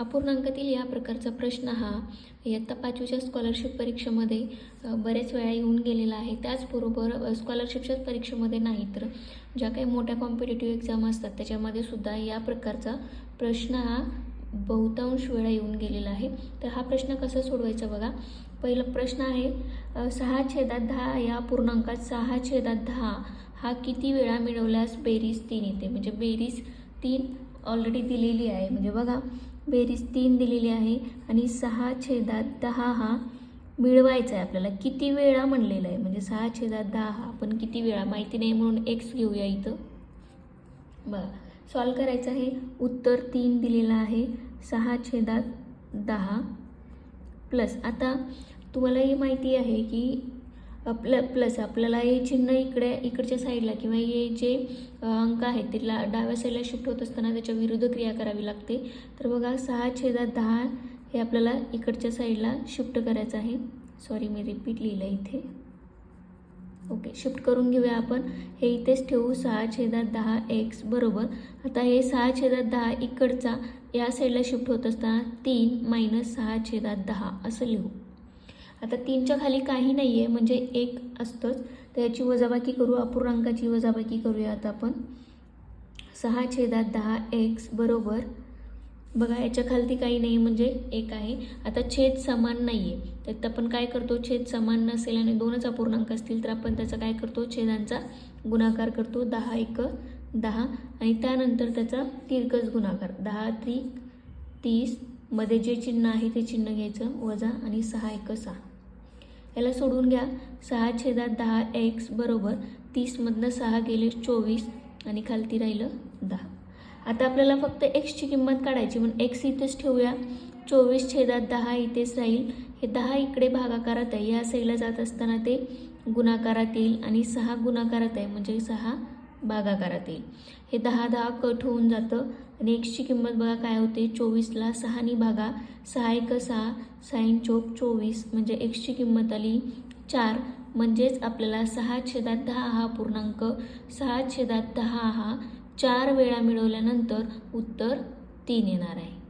अपूर्णांकातील या प्रकारचा प्रश्न हा इयत्ता पाचवीच्या स्कॉलरशिप परीक्षेमध्ये बऱ्याच बरेच वेळा येऊन गेलेला आहे. त्याचबरोबर स्कॉलरशिपच्याच परीक्षेमध्ये नाही तर ज्या काही मोठ्या कॉम्पिटेटिव्ह एक्झाम असतात त्याच्यामध्ये सुद्धा या प्रकारचा प्रश्न हा बहुतांश वेळा येऊन गेलेला आहे. तर हा प्रश्न कसा सोडवायचा बघा? पहिला प्रश्न आहे सहा छेदात दहा या पूर्णांकात सहा छेदात दहा हा किती वेळा मिळवल्यास बेरीज तीन येते? म्हणजे बेरीज तीन ऑलरेडी दिलेली आहे. म्हणजे बघा बेरीज तीन दिलेली आहे आणि सहा छेदात दहा हा मिळवायचा आहे आपल्याला. किती वेळा म्हणलेला आहे. म्हणजे सहा छेदात दहा हा. आपण किती वेळा माहिती नाही म्हणून एक्स घेऊया इथं. बघा सॉल्व करायचं आहे. उत्तर तीन दिलेलं आहे. सहा छेदात दहा. प्लस आता तुम्हाला हे माहिती आहे की आपलं प्लस आपल्याला हे चिन्ह इकडे इकडच्या साईडला किंवा हे जे अंक आहेत तिला डाव्या साईडला शिफ्ट होत असताना त्याच्या विरुद्ध क्रिया करावी लागते. तर बघा सहा छेदा दहा हे आपल्याला इकडच्या साईडला शिफ्ट करायचं आहे. सॉरी मी रिपीट लिहिलं इथे. ओके शिफ्ट करून घेऊया आपण. हे इथेच ठेवू सहा छेदात दहा एक्स बरोबर. आता हे सहा छेदात दहा इकडचा या साईडला शिफ्ट होत असताना तीन मायनस सहा छेदात दहा असं लिहू. आता तीनच्या खाली काही नाही आहे म्हणजे एक असतंच. तर याची वजाबाकी करू अपूर्णांकाची वजाबाकी करूया आता आपण. सहा छेदात दहा एक्स बरोबर. बघा याच्या खालती काही नाही म्हणजे एक आहे. आता छेद समान नाही आहे तर आपण काय करतो? छेद समान नसेल आणि दोनच अपूर्णांक असतील तर आपण त्याचा काय करतो? छेदांचा गुणाकार करतो. दहा एक दहा. आणि त्यानंतर त्याचा तिरकस गुणाकार. दहा त्रिक तीस मध्ये जे चिन्ह आहे ते चिन्ह घ्यायचं वजा आणि सहा एक सहा. याला सोडून घ्या. सहा छेदात दहा एक्स बरोबर तीसमधनं सहा गेले चोवीस आणि खालती राहिलं दहा. आता आपल्याला फक्त एक्सची किंमत काढायची म्हणून एक्स इथेच ठेवूया. चोवीस छेदात दहा इथेच राहील. हे दहा इकडे भागाकारात आहे. या साईडला जात असताना ते गुणाकारात येईल आणि सहा गुणाकारात आहे. म्हणजे सहा भागाकारात येईल हे दहा दहा कट होऊन जातं. आणि एक्सची किंमत बघा काय होते? चोवीसला सहानी भागा सहा एक सहा साईन चोक चोवीस म्हणजे एक्सची किंमत आली चार. म्हणजेच आपल्याला सहा छेदात दहा हा पूर्णांक सहा छेदात दहा हा चार वेळा मिळवल्यानंतर उत्तर तीन येणार आहे.